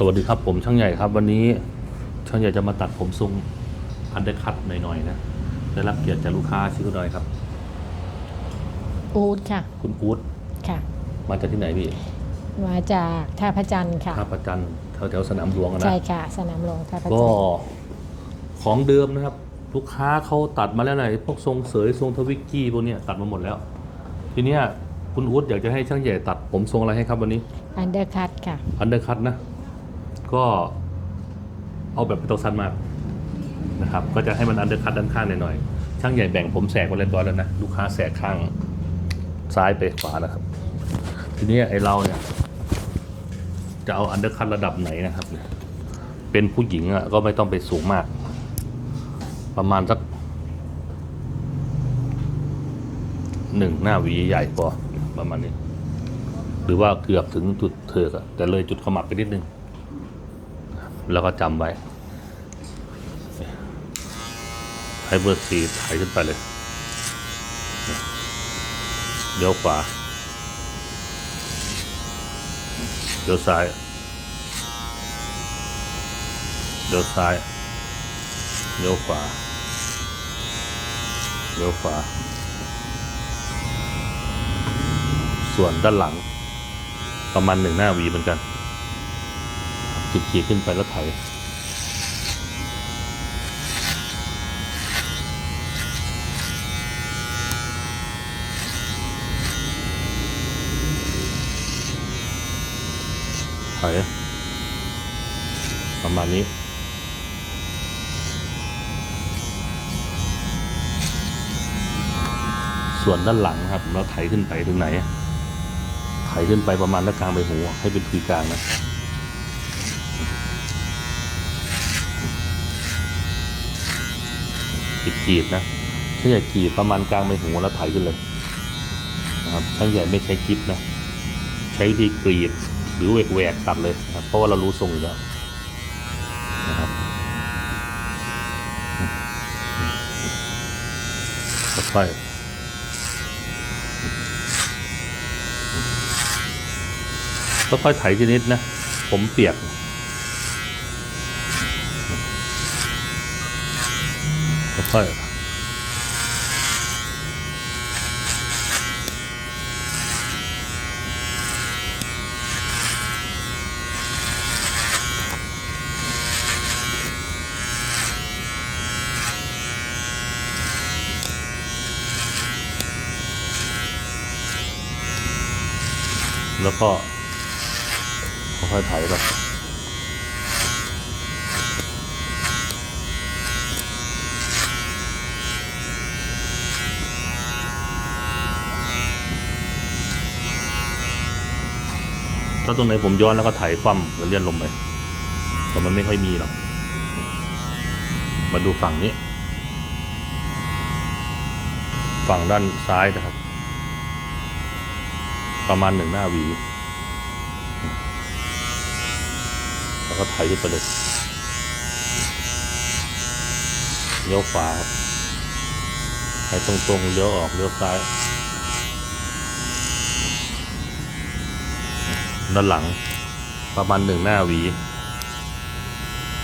สวัสดีครับผมช่างใหญ่ครับวันนี้ช่างใหญ่จะมาตัดผมทรงอันเดอร์คัตหน่อยๆนะได้รับเกียรติจากลูกค้าชื่อคุณหน่อยครับ อูดค่ะ คุณอู๊ดค่ะ มาจากที่ไหนพี่มาจากท่าพระจันทร์ค่ะท่าประจันทร์แถวๆสนามหลวงอะนะใช่ค่ะ สนามหลวงท่าพระจันก็ทร์ของเดิมนะครับ ลูกค้าเขาตัดมาแล้วไหนพวกทรงเสยทรงทวิกกี้พวกเนี้ยตัดมาหมดแล้ว ทีเนี้ยคุณอู๊ดอยากจะให้ช่างใหญ่ตัดผมทรงอะไรให้ครับวันนี้อันเดอร์คัตค่ะ อันเดอร์คัตนะ ก็เอาแบบไม่ต้องสั้นมากนะครับ ก็จะให้มันอันเดอร์คัตด้านข้างหน่อยๆช่างใหญ่แบ่งผมแสกมาเรียบร้อยแล้วนะลูกค้าแสกข้างซ้ายไปขวานะครับ ทีนี้ไอเราเนี่ย จะเอาอันเดอร์คัตระดับไหนนะครับเนี่ยเป็นผู้หญิงอะก็ไม่ต้องไปสูงมาก ประมาณสักหนึ่งหน้าวีใหญ่พอประมาณนี้ หรือว่าเกือบถึงจุดเถิกอะแต่เลยจุดขมับไปนิดนึง แล้วก็จำไว้ใช้เบอร์สี่ไถขึ้นไปเลยเลี้ยวขวาเลี้ยวซ้ายเลี้ยวซ้ายเลี้ยวขวาเลี้ยวขวา ส่วนด้านหลังประมาณหนึ่งหน้าวีเหมือนกัน ขีดขีดขึ้นไปแล้วไถไถประมาณนี้ส่วนด้านหลังครับเราไถขึ้นไปถึงไหน ไถขึ้นไปประมาณหน้ากลางใบหูให้เป็นทีกลางนะ ขีดขีดนะถ้าใหญ่ขีดประมาณกลางใบหูแล้วไถขึ้นเลยนะครับช่างใหญ่ไม่ใช้คลิปนะ ใช้วิธีกรีดหรือแหวกแหวกตัดเลยนะเพราะว่าเรารู้ทรงอยู่แล้วนะครับค่อยค่อยไถทีนิดนะ ผมเปียก ค่อยๆแล้วก็ค่อยๆไถไป ถ้าตรงไหนผมย้อนแล้วก็ไถคว่ำแล้วเลื่อนลงไปแต่มันไม่ค่อยมีหรอก มาดูฝั่งนี้ ฝั่งด้านซ้ายนะครับ ประมาณหนึ่งหน้าหวี แล้วก็ไถขึ้นไประเลยเลี้ยวขวาครับไถตรงๆเลี้ยวออกเลี้ยวซ้าย ด้านหลัง ประมาณหนึ่งหน้าหวี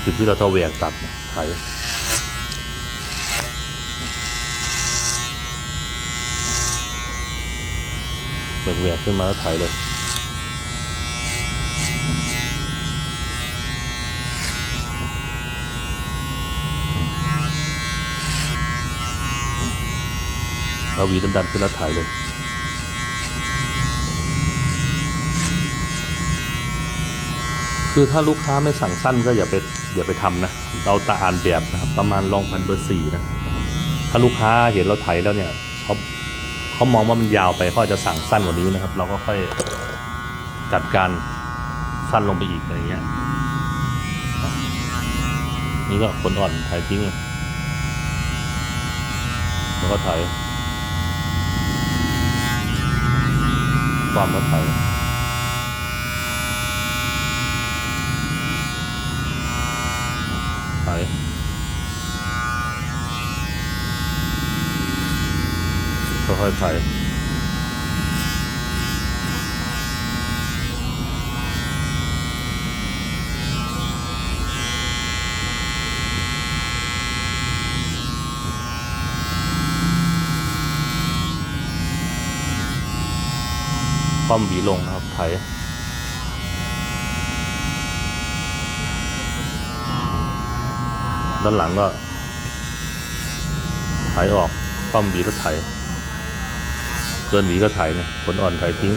จุดที่เราจะแหวกตัดเนี่ยไถแหวกขึ้นมาแล้วไถเลยเอาหวีดันๆขึ้นแล้วถ่ายเลย คือถ้าลูกค้าไม่สั่งสั้นก็อย่าไปอย่าไปทำนะ เราตาอ่านแบบนะครับประมาณลองพันเบอร์สี่นะ ถ้าลูกค้าเห็นเราไถแล้วเนี่ยเขาเขามองว่ามันยาวไปเขาอาจจะสั่งสั้นกว่านี้นะครับ เราก็ค่อยจัดการสั้นลงไปอีกอะไรเงี้ย นี่ก็คนอ่อนไถทิ้งเลยแล้วก็ไถความรถไถ เลยค่อยๆไปป้อมบีลงนะครับไถ ด้านหลังก็ไถออกป้อมหวีก็ไถเกินหวีก็ไถเนี่ยขนอ่อนไถทิ้ง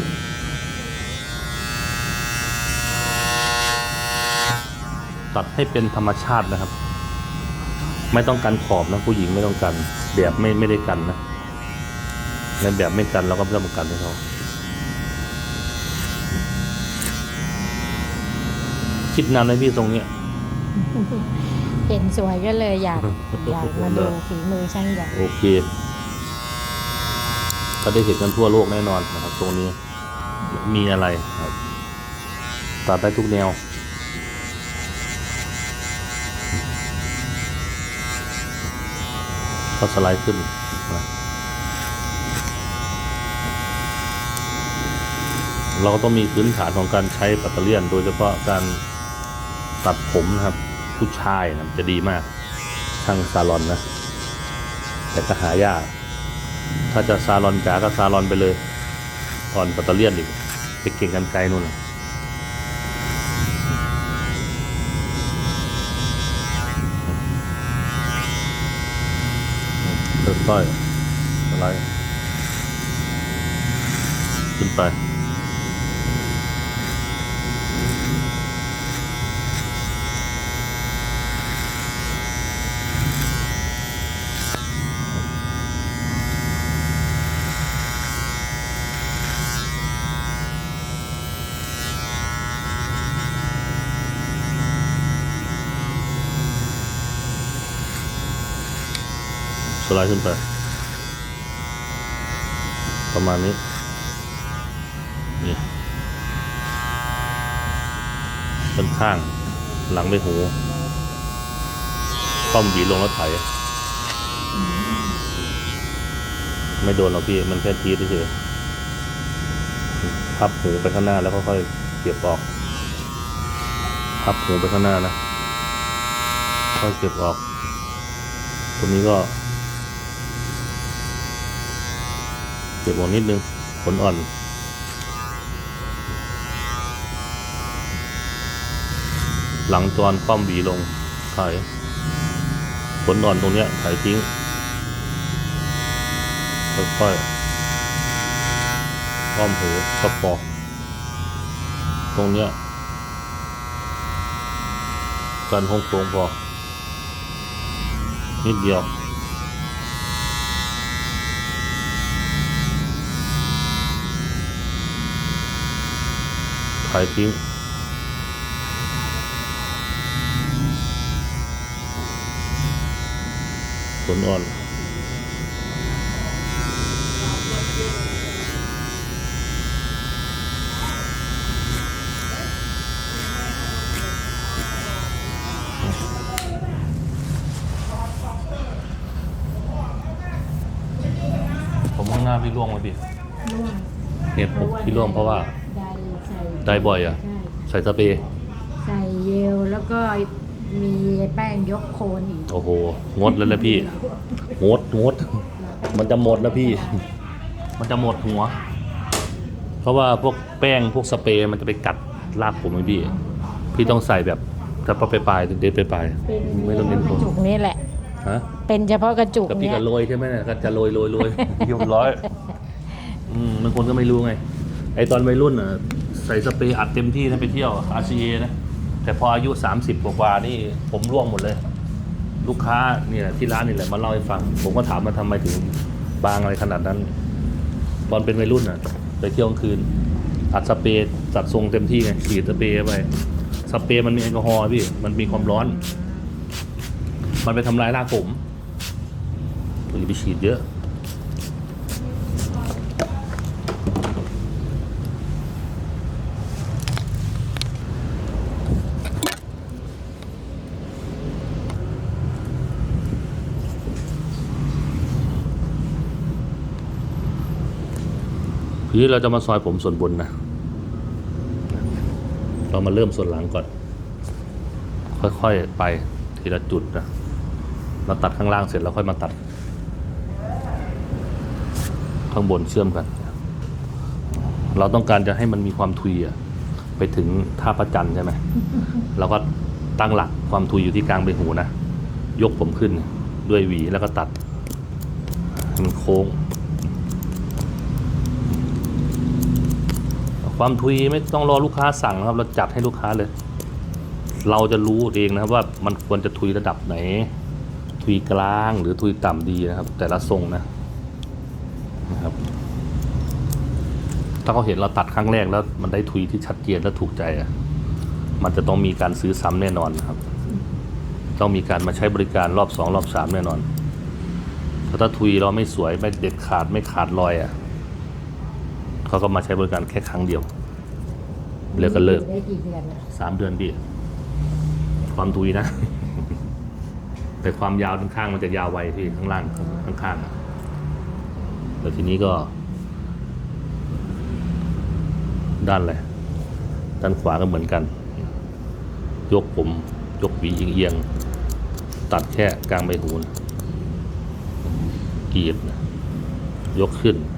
ตัดให้เป็นธรรมชาตินะครับ ไม่ต้องกันขอบนะผู้หญิงไม่ต้องกันแบบไม่ไม่ได้กันนะในแบบไม่กันเราก็ไม่ต้องกันให้เขาคิดนานไหมพี่ตรงเนี้ย เห็นสวยก็เลยอยากอยากมาดูฝีมือช่างใหญ่โอเคก็ได้เห็นกันทั่วโลกแน่นอนนะครับ ตรงนี้มีอะไรครับตัดได้ทุกแนว ก็สไลด์ขึ้นนะเราก็ต้องมีพื้นฐานของการใช้ปัตเตอร์เลียน โดยเฉพาะการตัดผมนะครับ ผู้ชายนะจะดีมาก ช่างซาลอนนะ แต่ก็หายาก ถ้าจะซาลอนจ๋าก็ซาลอนไปเลยอ่อนปัตเตอร์เลียนอีกไปเก่งกันไกลนู่นนะค่อยๆอะไรขึ้นไป ไลด์ขึ้นไป ประมาณนี้ นี่ด้านข้าง หลังไม่หูป้อมหวีลงแล้วไถ ไม่โดนหรอกพี่ มันแค่ทีเฉยพับหูไปข้างหน้าแล้วค่อยๆเก็บออก พับหูไปข้างหน้านะ ค่อยเก็บออก ตรงนี้ก็ เก็บออกนิดนึงขนอ่อน หลังจอนป้อมหวีลงไถขนอ่อนตรงเนี้ยไถทิ้งค่อยๆป้อมหูกระปอกตรงเนี้ยกันห้องโปร่งพอนิดเดียว ขายทิ้งผลอ่อน ผมข้างหน้าพี่ร่วงมาดิเหตุผมพี่ร่วงเพราะว่า ได้ ใส่ได้บ่อยอะ ใช่ ใส่สเปรย์ใส่เยลแล้วก็มีแป้งยกโคนอีกโอ้โห งดแล้วนะพี่ งดงด มันจะหมดแล้วพี่ มันจะหมดหัว เพราะว่าพวกแป้งพวกสเปรย์มันจะไปกัดรากผมไงพี่ พี่ต้องใส่แบบถ้าพอไปปลายๆเด็ดไปปลายเป็นๆไม่ต้องเน้นกผระมจุกนี่แหละ ฮะเป็นเฉพาะกระจุกกับพี่เนี่ก็ยโรยใช่ไหมเนี่ยก็จะโรยโรยโรยเรียบร้อย อืมบางคนก็ไม่รู้ไง ไอตอนวัยรุ่นอะ ใส่สเปรย์อัดเต็มที่นะไปเที่ยว RCA นะ แต่พออายุ 30 กว่านี่ผมร่วงหมดเลย ลูกค้าเนี่ยที่ร้านนี่แหละมาเล่าให้ฟัง ผมก็ถามมาทำไมถึงบางอะไรขนาดนั้น ตอนเป็นวัยรุ่นอะ ไปเที่ยวกลางคืน อัดสเปรย์จัดทรงเต็มที่ไงฉีดสเปรย์ไปสเปรย์มันมีแอลกอฮอล์พี่ มันมีความร้อน มันไปทำลายรากผมอย่าไปฉีดเยอะ ทีนี้เราจะมาซอยผมส่วนบนนะ เรามาเริ่มส่วนหลังก่อน ค่อยๆไปทีละจุดนะ เราตัดข้างล่างเสร็จแล้วค่อยมาตัด ข้างบนเชื่อมกัน เราต้องการจะให้มันมีความทุยอะไปถึงท่าประจันทร์ใช่ไหมเราก็ตั้งหลักความทุยอยู่ที่กลางใบหูนะ ยกผมขึ้นด้วยหวีแล้วก็ตัด มันโค้ง ความทุยไม่ต้องรอลูกค้าสั่งนะครับ เราจัดให้ลูกค้าเลย เราจะรู้เองนะครับว่ามันควรจะทุยระดับไหน ทุยกลางหรือทุยต่ำดีนะครับ แต่ละทรงนะนะครับ ถ้าเขาเห็นเราตัดครั้งแรกแล้ว มันได้ทุยที่ชัดเจนและถูกใจอะมันจะต้องมีการซื้อซ้ำแน่นอนนะครับ ต้องมีการมาใช้บริการรอบสองรอบสามแน่นอนเพราะถ้าทุยเราไม่สวยไม่เด็ดขาดไม่ขาดรอยอะ เขาก็มาใช้บริการแค่ครั้งเดียว แล้วก็เลิก ได้กี่เดือนอะสามเดือนพี่ความทุยนะ แต่ความยาวด้านข้างมันจะยาวไวพี่ข้างล่างข้างข้างๆอะแล้วทีนี้ก็ ด้านอะไรด้านขวาก็เหมือนกัน ยกผม ยกหวีเอียงๆตัดแค่กลางใบหูนะกรีดนะยกขึ้นตัด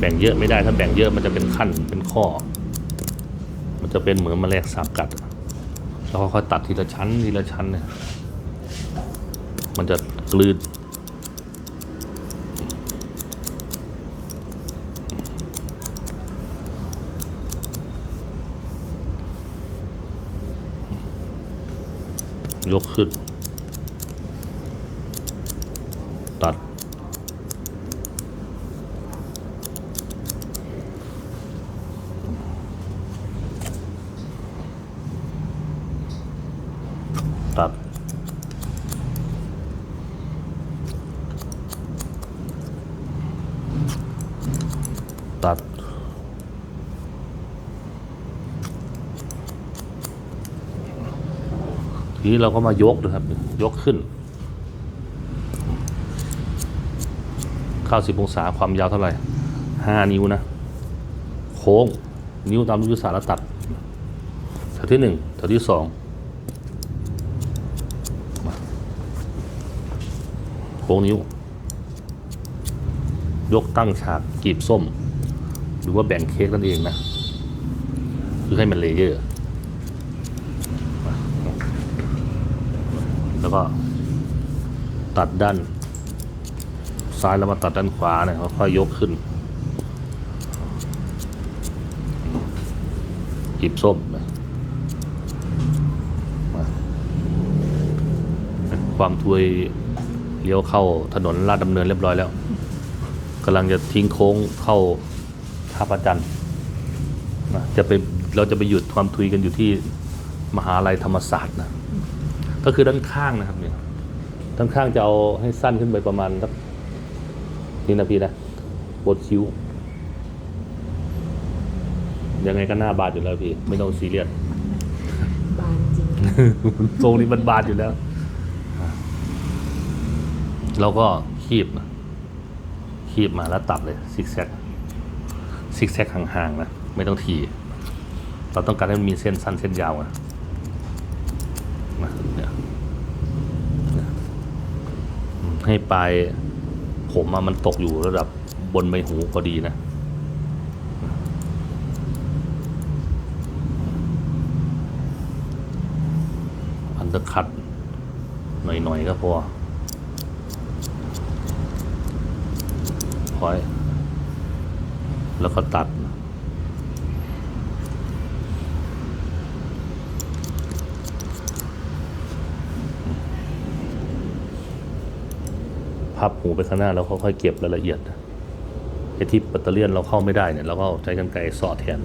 แบ่งเยอะไม่ได้ ถ้าแบ่งเยอะมันจะเป็นขั้นเป็นข้อ มันจะเป็นเหมือนแมลงสาบกัดแล้วค่อยตัดทีละชั้นทีละชั้นเนี่ยมันจะกลืนยกขึ้น ตัด ตัด ตัด ที นี้เราก็มายกนะครับ ยกขึ้นเข้าสิบองศาความยาวเท่าไหร่ห้านิ้วนะ โค้ง นิ้วตามลูกยุทธศาสตร์แล้วตัดแถวที่หนึ่งแถวที่สองโค้งนิ้ว ยกตั้งฉากกีบส้ม หรือว่าแบ่งเค้กนั่นเองนะ คือให้มันเลเยอร์ แล้วก็ตัดด้าน ซ้ายแล้วมาตัดด้านขวาเนี่ยค่อยยกขึ้นกีบส้มนะมาความทวยเลี้ยวเข้าถนนลาดดำเนินเรียบร้อยแล้วกำลังจะทิ้งโค้งเข้าท่าประจันนะจะไปเราจะไปหยุดความทุยกันอยู่ที่มหาลัยธรรมศาสตร์นะ ก็คือด้านข้างนะครับเนี่ยด้านข้างจะเอาให้สั้นขึ้นไปประมาณสักนี่นะพี่นะบดคิ้ว ยังไงก็หน้าบาดอยู่แล้วพี่ ไม่ต้องซีเรียสบานจริงทรงนี้มันบาดอยู่แล้ว เราก็คีบนะคีบมาแล้วตัดเลยซิกแซกซิกแซกห่างๆนะไม่ต้องทีเราต้องการให้มันมีเส้นสั้นเส้นยาวนะนะเนี่ยเนี่ยอืม ให้ปลายผมอะมันตกอยู่ระดับบนใบหูพอดีนะอันเดอร์คัดหน่อยๆก็พอพอยแล้วก็ตัด พับหูไปข้างหน้าแล้วค่อยๆเก็บรายละเอียดไอ้ที่ปัตเตอร์เลียนเราเข้าไม่ได้เนี่ยเราก็ใช้กันไกลสอดแทน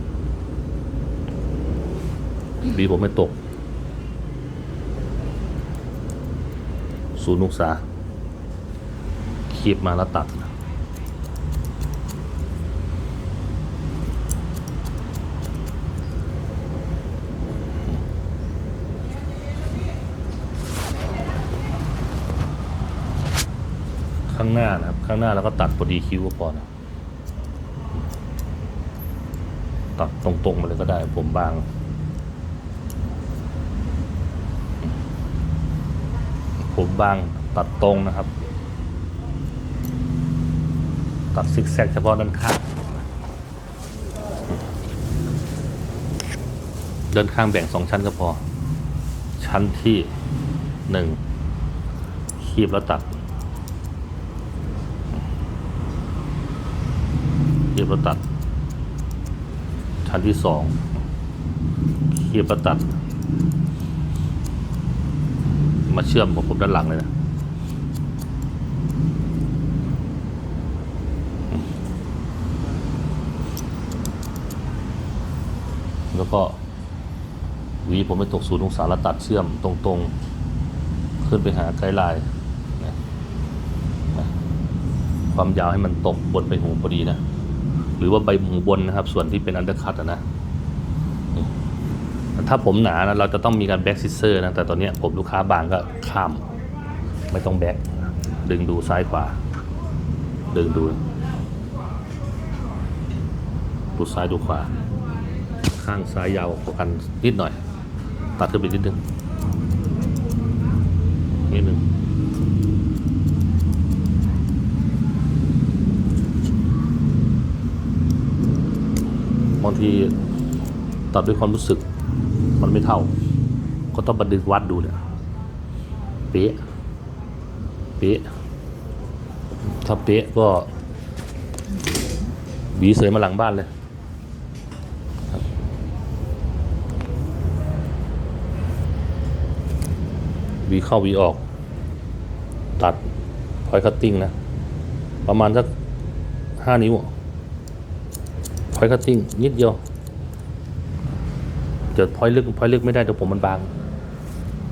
ดีผมไม่ตก ศูนย์นุกษาคีบมาแล้วตัดางหน้านะครับ ข้างหน้าเราก็ตัดพอดีคิ้วก็พอนะตัดตรงๆมาเลยก็ได้ผมบางผมบางตัดตรงนะครับ ตัดซิกแซกเฉพาะด้านข้างด้านข้างแบ่งสองชั้นก็พอ ชั้นที่หนึ่งคีบแล้วตัด คีบแล้วตัด ชั้นที่สองเคีบแล้วตัด มาเชื่อมกับผมด้านหลังเลยนะแล้วก็วีผมไปตกศูนย์องศาแล้วตัดเชื่อมตรงๆ ขึ้นไปหาไกด์ไลน์ความยาวให้มันตกบนใบหูพอดีนะ หรือว่าใบหูบนนะครับ ส่วนที่เป็นอันเดอร์คัตนะ ถ้าผมหนานะเราจะต้องมีการแบ็กซิเซอร์นะ แต่ตอนนี้ผมลูกค้าบางก็ข้าม ไม่ต้องแบ็กดึงดูซ้ายขวา ดึงดู ดูซ้ายดูขวา ข้างซ้ายยาวกว่ากันนิดหน่อย ตัดขึ้นไปนิดนึงนิดนึง บางทีตัดด้วยความรู้สึก มันไม่เท่า ก็ต้องบันดึกวัดดูเนี่ยเป๊ะเป๊ะถ้าเป๊ะก็หวีเสยมาหลังบ้านเลยวีเข้าวีออก ตัดพอยคัตติ้งนะ ประมาณสักห้านิ้ว พอยคัตติ้งนิดเดียว เดี๋ยวพอยลึกพอยลึกไม่ได้เดี๋ยวผมมันบาง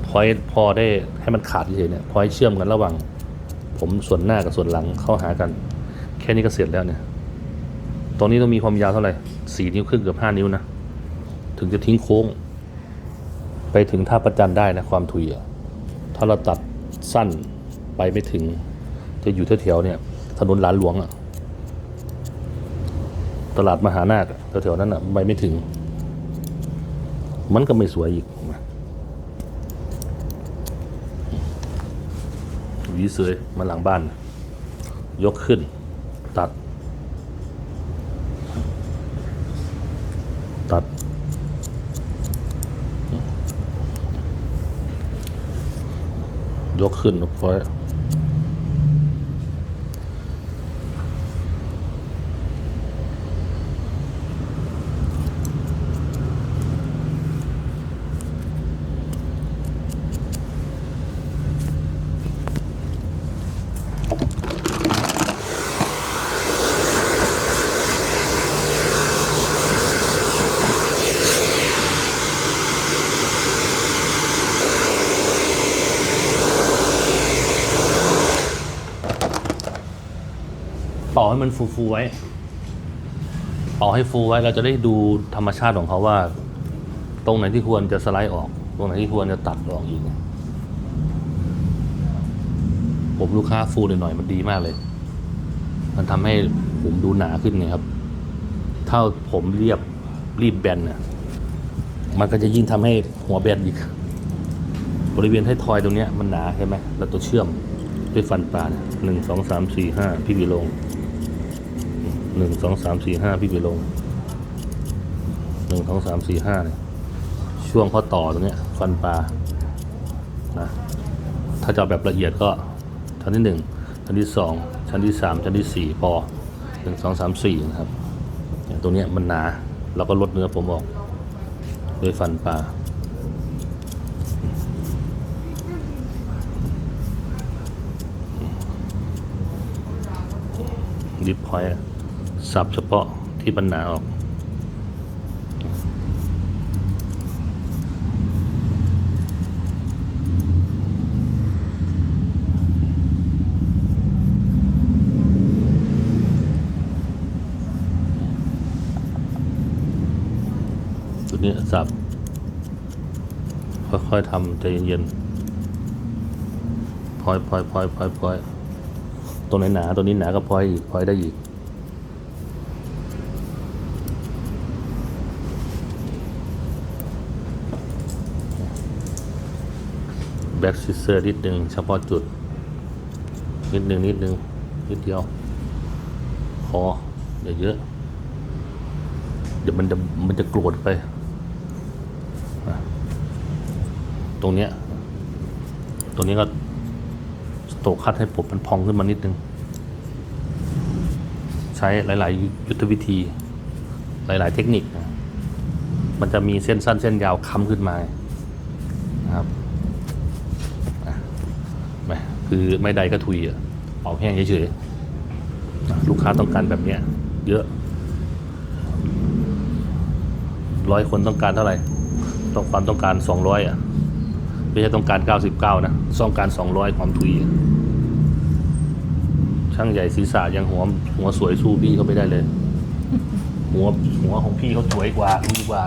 พอยพอได้ให้มันขาดเฉยเนี่ยพอยเชื่อมกันระหว่าง ผมส่วนหน้ากับส่วนหลังเข้าหากัน แค่นี้ก็เสร็จแล้วเนี่ยตรงนี้ต้องมีความยาวเท่าไหร่สี่นิ้วครึ่งเกือบห้านิ้วนะ ถึงจะทิ้งโค้ง ไปถึงท่าประจันได้นะความถุยถ้าเราตัดสั้นไปไม่ถึง จะอยู่แถวๆเนี่ยถนนหลานหลวงอะ ตลาดมหานาคแถวๆนั้นอะไปไม่ถึง มันก็ไม่สวยอีกวีเสยมาหลังบ้าน ยกขึ้น ตัด ตัด ยกขึ้นยกไว้ เป่าให้มันฟูๆไว้ เป่าให้ฟูไว้เราจะได้ดูธรรมชาติของเขาว่า ตรงไหนที่ควรจะสไลด์ออก ตรงไหนที่ควรจะตัดออกอีก ผมลูกค้าฟูหน่อยๆมันดีมากเลย มันทำให้ผมดูหนาขึ้นไงครับ ถ้าผมเรียบรีบแบนน่ะมันก็จะยิ่งทำให้หัวแบนอีก บริเวณให้ทอยตรงเนี้ยมันหนาใช่ไหมแล้วตัวเชื่อมด้วยฟันปลาเนี่ยหนึ่งสองสามสี่ห้าพี่วีลง หนึ่งสองสามสี่ห้าพี่วีลงหนึ่งสองสามสี่ห้าเนี่ยช่วงข้อต่อตรงเนี้ยฟันปลานะถ้าจะแบบละเอียดก็ชั้นที่หนึ่งชั้นที่สองชั้นที่สามชั้นที่สี่พอหนึ่งสองสามสี่นะครับเนี่ยตรงเนี้ยมันหนาเราก็ลดเนื้อผมออกด้วยฟันปลาดิฟพอยต์ สับเฉพาะที่ปัญหาออก ตัวนี้สับ ค่อยๆทำใจเย็นๆพลอยพลอยพลอยพลอยพลอยตัวไหนหนา ตัวนี้หนาก็พลอยอีกพลอยได้อีก บ็กซิเซอร์นิดหนึ่งเฉพาะจุด นิดหนึ่งนิดหนึ่งนิดเดียวพออย่าเยอะ เดี๋ยวมันจะมันจะโกรธไป ตรงเนี้ยตรงนี้ก็โตคัดให้ผมมันพองขึ้นมานิดนึง ใช้หลาย ๆ ยุทธวิธี หลาย ๆ เทคนิค มันจะมีเส้นสั้นเส้นยาวค้ำขึ้นมานะครับอะไม่ คือไม่ใดก็ทุยอะเป่าแห้งเฉยๆลูกค้าต้องการแบบเนี้ย เยอะร้อยคนต้องการเท่าไหร่ ต้องความต้องการสองร้อยอะ ไม่ใช่ต้องการเก้าสิบเก้านะต้องการสองร้อยความทุยช่างใหญ่ศีรษะยังหัวหัวสวยสู้พี่เขาไม่ได้เลย หัวหัวของพี่เขาสวยกว่าดีกว่า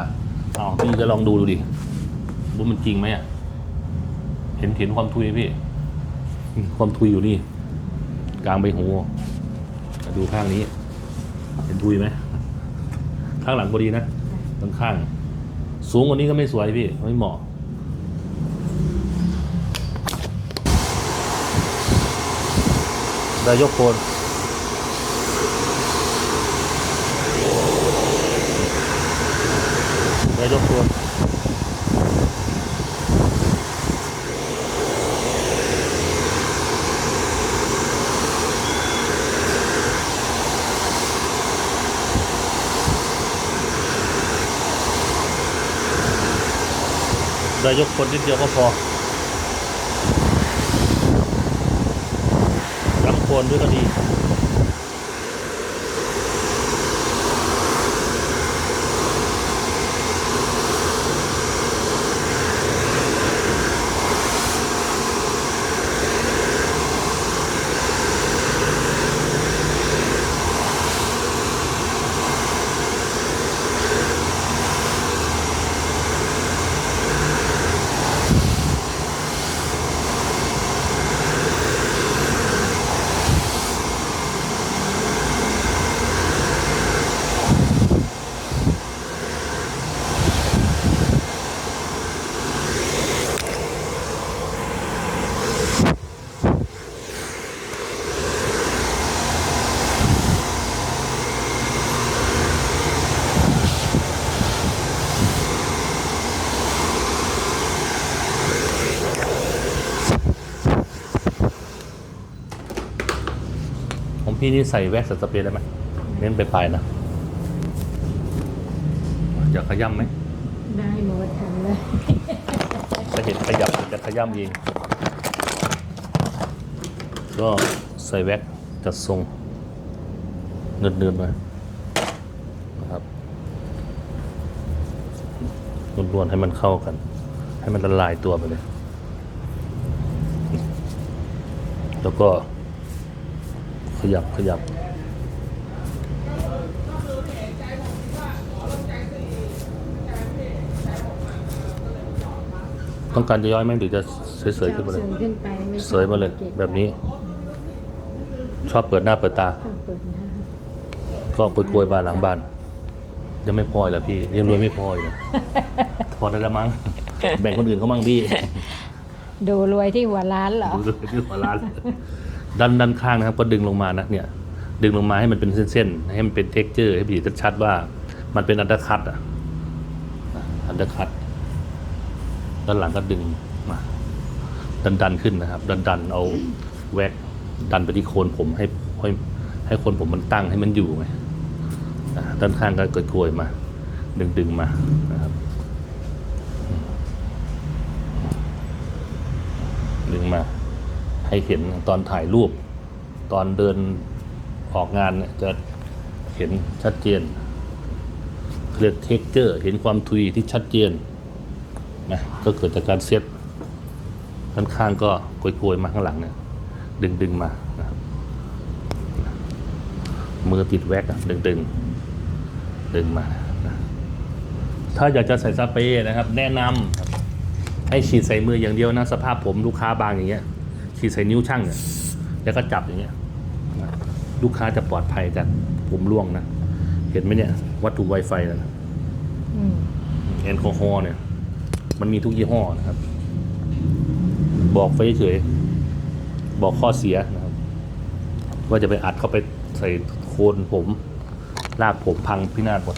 อ้าพี่ก็ลองดูดูดิว่ามันจริงไหมอะ เห็นเห็นความทุยพี่ ความทุยอยู่นี่ กลางใบหูดูข้างนี้ เห็นทุยไหมข้างหลังพอดีนะข้างข้าง สูงกว่านี้ก็ไม่สวยพี่ ไม่เหมาะได้ยกโคนได้ยกโคน ได้ยกคนนิดเดียวก็พอย้ำโคนด้วยก็ดี ของพี่นี่ใส่แว็กซ์สเปรย์ได้ไหมเน้นไปปลายๆนะอยากขย้ำไหมได้หมดทำเลยจะเห็นขยับจะขย้ำเอง ก็ใส่แว็กซ์จัดทรงเนืดๆมานะครับรวนๆให้มันเข้ากัน ให้มันละลายตัวไปเลย แล้วก็ข ยับขยับต้องการจะย้อยไหมหรือจะเสยๆขึ้นมาเลยสูงขึ้นไปไม่เสยมาเลยแบบนี้ ชอบเปิดหน้าเปิดตาต้องเปิดหน้าก็ไปโกยบานหลังบ้านยังไม่พออีกเหรอพี่ยังรวยไม่พออีกเหรอพอได้ละมั้งแบ่งคนอื่นเขามั่งพี่ดูรวยที่หัวร้านเหรอดูเลยที่หัวร้าน ด้านด้านข้างนะครับ ก็ดึงลงมานะเนี่ยดึงลงมาให้มันเป็นเส้นๆ ให้มันเป็นเท็กเจอร์ให้ผีชัดๆว่ามันเป็นอันเดอร์คัตอะอันเดอร์คัตด้านหลังก็ดึงมาดันดันขึ้นนะครับ ดันดันเอาแว็กดันไปที่โคนผมให้ให้ให้คนผมมันตั้งให้มันอยู่ไงด้านข้างก็โกยมา ดึงดึงมานะครับดึงมา ให้เห็นตอนถ่ายรูป ตอนเดินออกงานเนี่ยจะเห็นชัดเจนเรียกเท็กเจอร์ เห็นความทุยที่ชัดเจนนะก็เกิดจากการเซตด้านข้างก็โกยๆมาข้างหลังเนี่ยดึงดึงๆมานะครับมือติดแว็กอะดึงดึงๆดึงมานะถ้าอยากจะใส่สเปรย์นะครับ แนะนำให้ฉีดใส่มืออย่างเดียวนะ สภาพผมลูกค้าบางอย่างเงี้ย ฉีดใส่นิ้วช่างเนี่ยแล้วก็จับอย่างเงี้ยนะลูกค้าจะปลอดภัยจากผมร่วงนะ เห็นไหมเนี่ย วัตถุไวไฟนะอืมแอลกอฮอล์เนี่ย มันมีทุกยี่ห้อนะครับ บอกไฟเฉยๆบอกข้อเสียนะครับ ว่าจะไปอัดเข้าไปใส่โคนผมลากผมพังพินาศหมด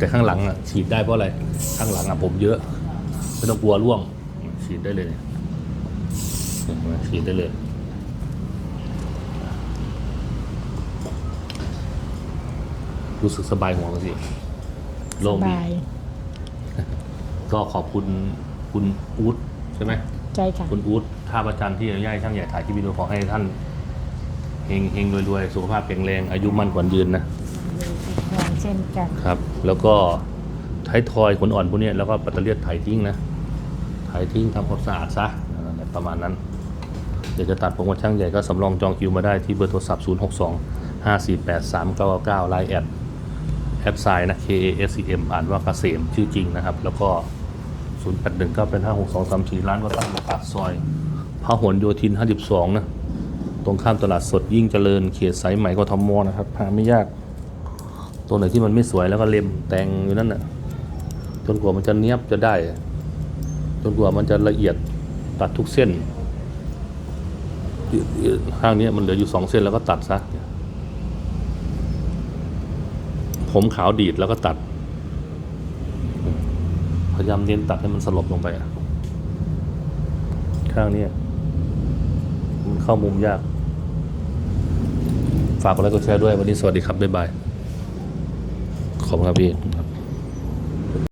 แต่ข้างหลังอะฉีดได้เพราะอะไร ข้างหลังอะผมเยอะ ไม่ต้องกลัวร่วง ฉีดได้เลยเนี่ยเห็นไหมฉีดได้เลยรู้สึกสบายหัวกันสิโล่งสดีบายก็ขอบคุณคุณอู๊ดใช่ไหมใช่ค่ะ คุณอู๊ดท่าประจันทร์ที่อนุญาตให้ช่างใหญ่ถ่ายคลิปวิดีโอขอให้ท่านเฮงเฮงรวยๆ สุขภาพแข็งแรง อายุมั่นขวัญยืนนะ เช่นกันครับ แล้วก็ไทยทอยขนอ่อนพวกเนี้ยแล้วก็ปัตเตอร์เลียดถ่ายทิ้งนะถ่ายทิ้งทำความสะอาดซะประมาณนั้นเดี๋ยวจะตัดผมกับช่างใหญ่ก็สำรองจองคิวมาได้ที่เบอร์โทรศัพท์ 0 6 2 5 4 8 3 9 9 9ไลน์แอดแอดไซน์นะ K A S E M อ่านว่าเกษมชื่อจริงนะครับ แล้วก็ 0 8 1 9เป็น5 6 2 3 4 ร้านก็ตั้งอยู่ปากซอยพหลโยธิน 52 นะ ตรงข้ามตลาดสดยิ่งเจริญเขตสายไหมกทมนะครับหาไม่ยาก ตัวไหนที่มันไม่สวยแล้วก็เล็มแต่งอยู่นั่นน่ะจนกว่ามันจะเนียบจะได้ จนกว่ามันจะละเอียดตัดทุกเส้นข้างนี้มันเหลืออยู่สองเส้นแล้วก็ตัดซะผมขาวดีดแล้วก็ตัด พยายามเน้นตัดให้มันสลบลงไปอะข้างนี้มันเข้ามุมยาก ฝากกดไลค์กดแชร์ด้วย วันนี้สวัสดีครับ บ๊ายบาย ขอบคุณครับพี่ครับ